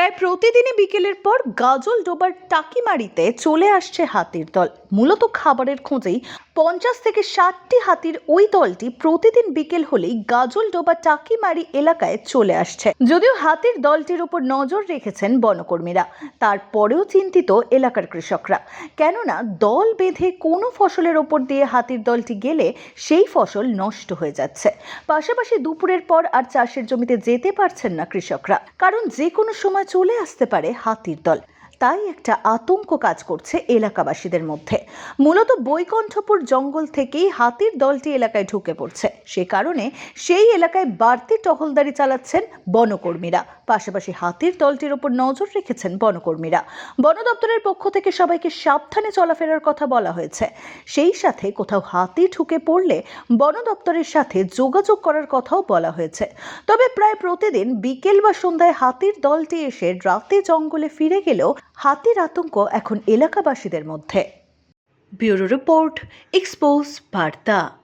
প্রায় প্রতিদিনই বিকেলের পর গাজল ডোবার টাকিমারিতে চলে আসছে হাতির দল। মূলত খাবারের খোঁজেই পঞ্চাশ থেকে ষাটটি হাতির ওই দলটি প্রতিদিন বিকেল হলেই গাজল ডোবা টাকিমারি এলাকায় চলে আসছে। যদিও হাতির দলটির উপর নজর রেখেছেন বনকর্মীরা, তারপরেও চিন্তিত এলাকার কৃষকরা। কেননা, দল বেঁধে কোনো ফসলের ওপর দিয়ে হাতির দলটি গেলে সেই ফসল নষ্ট হয়ে যাচ্ছে। পাশাপাশি দুপুরের পর আর চাষের জমিতে যেতে পারছেন না কৃষকরা, কারণ যে কোনো সময় চলে আসতে পারে হাতির দল। তাই একটা আতঙ্ক কাজ করছে এলাকাবাসীদের মধ্যে। মূলত বৈকণ্ঠপুর জঙ্গল থেকেই হাতির দলটি এলাকায় ঢুকে পড়ছে। সে কারণে সেই এলাকায় বাড়তি টহলদারি চালাচ্ছেন বনকর্মীরা। পাশাপাশি হাতির দলটির ওপর নজর রেখেছেন বনকর্মীরা। বন দপ্তরের পক্ষ থেকে সবাইকে সাবধানে চলাফেরার কথা বলা হয়েছে। সেই সাথে কোথাও হাতি ঢুকে পড়লে বন দপ্তরের সাথে যোগাযোগ করার কথাও বলা হয়েছে। তবে প্রায় প্রতিদিন বিকেল বা সন্ধ্যায় হাতির দলটি এসে রাতে জঙ্গলে ফিরে গেলেও হাতির আতঙ্ক এখন এলাকাবাসীদের মধ্যে। ব্যুরো রিপোর্ট এক্সপোজ বার্তা।